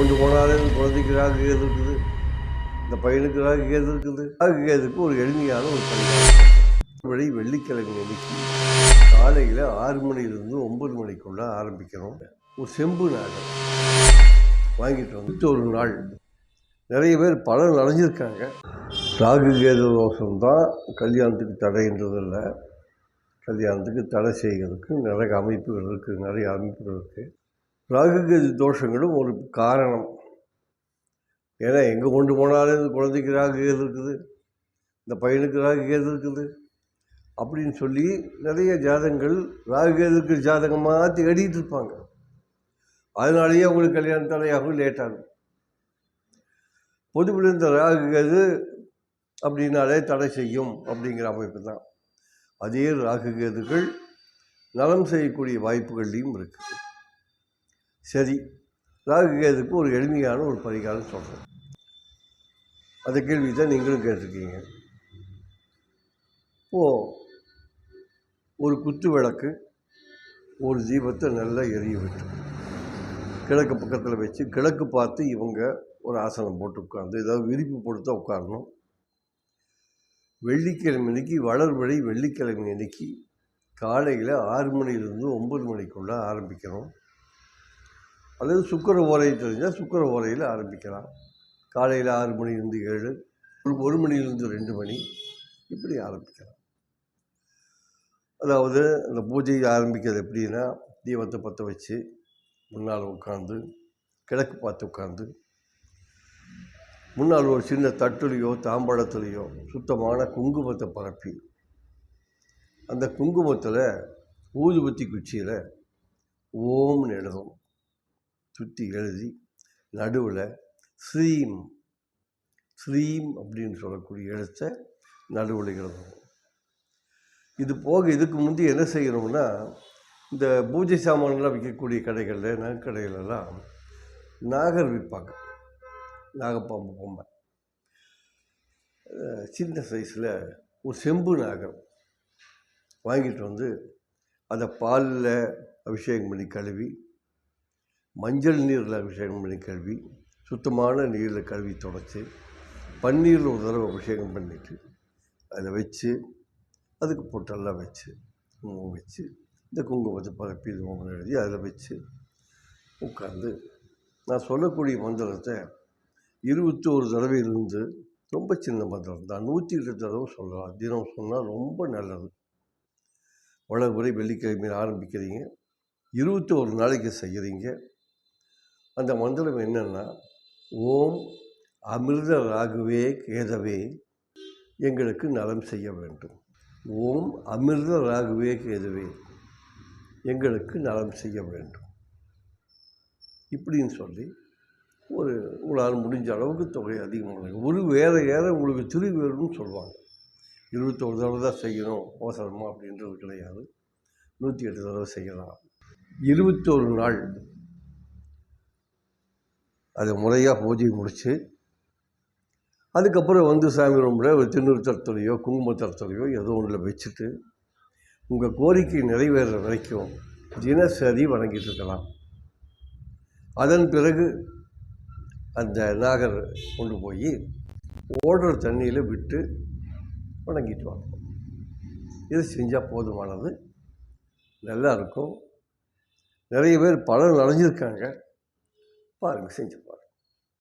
கொண்டு போனாலே குழந்தைக்கு ராகு கேது இருக்குது. இந்த பையனுக்கு ராகு கேது இருக்குது. ராகு கேதுக்கு ஒரு எளிமையான ஒரு பரிகாரம். வழி வெள்ளிக்கிழமை அன்னைக்கு காலையில் ஆறு மணிலிருந்து ஒம்பது மணிக்குள்ள ஆரம்பிக்கிறோம். ஒரு செம்பு நாடகம் வாங்கிட்டு வந்து ஒரு நாள். நிறைய பேர் பலர் நனைஞ்சிருக்காங்க ராகு கேது தோஷம் தான் கல்யாணத்துக்கு தடைன்றது இல்லை கல்யாணத்துக்கு தடை செய்கிறதுக்கு நிறைய அமைப்புகள் இருக்குது நிறைய அமைப்புகள் இருக்குது ராகு தோஷங்களும் ஒரு காரணம். ஏன்னா எங்கே கொண்டு போனாலும் இந்த குழந்தைக்கு ராகு கேது இருக்குது இந்த பையனுக்கு ராகு கேது இருக்குது அப்படின்னு சொல்லி நிறைய ஜாதகங்கள் ராகு கேதுக்கு ஜாதகமாக தேடிட்டு இருப்பாங்க. அதனாலேயே அவங்களுக்கு கல்யாணம் தடையாகவும் லேட்டாகும் பொதுவில் இந்த ராகு கேது அப்படின்னாலே தடை செய்யும் அப்படிங்கிற அமைப்பு தான். அதே ராகு கேதுகள் நலம் செய்யக்கூடிய வாய்ப்புகள்லையும் இருக்குது. சரி ராகு கேதுக்கு ஒரு எளிமையான ஒரு பரிகாரம் சொல்கிறேன் அந்த கேள்வி தான் நீங்களும் கேட்டிருக்கீங்க. ஓ ஒரு குத்து விளக்கு ஒரு தீபத்தை நல்லா எரிய விட்டு கிழக்கு பக்கத்தில் வச்சு கிழக்கு பார்த்து இவங்க ஒரு ஆசனம் போட்டு உட்காந்து ஏதாவது விரிப்பு போட்டு தான் உட்காரணும். வெள்ளிக்கிழமை அன்னைக்கு வளர்வழி வெள்ளிக்கிழமை அன்னைக்கு காலையில் ஆறு மணிலேருந்து ஒம்பது மணிக்குள்ளே ஆரம்பிக்கிறோம் அல்லது சுக்கர ஓரை தெரிஞ்சால் சுக்கர ஓரையில் ஆரம்பிக்கலாம். காலையில் ஆறு மணிலேருந்து ஏழு ஒரு ஒரு மணிலேருந்து ரெண்டு மணி இப்படி ஆரம்பிக்கலாம். அதாவது அந்த பூஜை ஆரம்பிக்கிறது எப்படின்னா தீபத்தை பற்ற வச்சு முன்னால் உட்காந்து கிழக்கு பார்த்து உட்காந்து முன்னால் ஒரு சின்ன தட்டுலேயோ தாம்பழத்துலேயோ சுத்தமான குங்குமத்தை பரப்பி அந்த குங்குமத்தில் ஊதுபத்தி குச்சியில் ஓம்னு எழுதும் சுற்றி எழுதி நடுவில் ஸ்ரீம் ஸ்ரீம் அப்படின்னு சொல்லக்கூடிய எழுத்தை நடுவில் எழுதணும் இது போக இதுக்கு முந்தி என்ன செய்யணும்னா இந்த பூஜை சாமான்லாம் விற்கக்கூடிய கடைகளில் நகைக்கடைகளெல்லாம் நாகர் விற்பாங்க நாகப்பாம்பு பொம்மை. சின்ன சைஸில் ஒரு செம்பு நாகர் வாங்கிட்டு வந்து அதை பாலில் அபிஷேகம் பண்ணி கழுவி மஞ்சள் நீரில் அபிஷேகம் பண்ணி கழுவி சுத்தமான நீரில் கழுவி தொடச்சி பன்னீரில் ஒரு தடவை அபிஷேகம் பண்ணிவிட்டு அதை வச்சு அதுக்கு பொட்டெல்லாம் வச்சு குங்குமம் வச்சு இந்த குங்குமத்தை பரப்பி குங்குமம் எழுதி அதில் வச்சு உட்காந்து நான் சொல்லக்கூடிய மந்திரத்தை இருபத்தோரு தடவையிலிருந்து ரொம்ப சின்ன மந்திரம் தான். நூற்றி எட்டு தடவை சொல்லலாம். தினம் சொன்னால் ரொம்ப நல்லது. வளர்முறை வெள்ளிக்கிழமையில் ஆரம்பிக்கிறீங்க. இருபத்தோரு நாளைக்கு செய்கிறீங்க. அந்த மந்திரம் என்னென்னா ஓம் அமிர்த ராகுவே கேதவே எங்களுக்கு நலம் செய்ய வேண்டும். ஓம் அமிர்த ராகுவே கேதுவே எங்களுக்கு நலம் செய்ய வேண்டும். இப்படின்னு சொல்லி ஒரு உங்களால் முடிஞ்ச அளவுக்கு தொகை அதிகமாக ஒரு வேறு ஏற உங்களுக்கு திருவேறுன்னு சொல்லுவாங்க. இருபத்தோரு தடவை தான் செய்யணும் அவசரமாக அப்படின்றது கிடையாது. நூற்றி எட்டு தடவை செய்யலாம். இருபத்தோரு நாள் அதை முறையாக பூஜை முடித்து அதுக்கப்புறம் வந்து சாமி ரூமில் ஒரு திருநூறு தரத்துலையோ குங்கும தரத்துலையோ ஏதோ ஒன்றில் வச்சுட்டு உங்கள் கோரிக்கை நிறைவேற வரைக்கும் தினசரி வணங்கிட்டு இருக்கலாம். அதன் பிறகு அந்த நாகர் கொண்டு போய் ஓடுற தண்ணியில் விட்டு வணங்கிட்டு வாங்க. இது செஞ்சால் போதுமானது. நல்லா இருக்கும். நிறைய பேர் பலர் நனைஞ்சிருக்காங்க பாருங்கள் செஞ்சு பாருங்கள்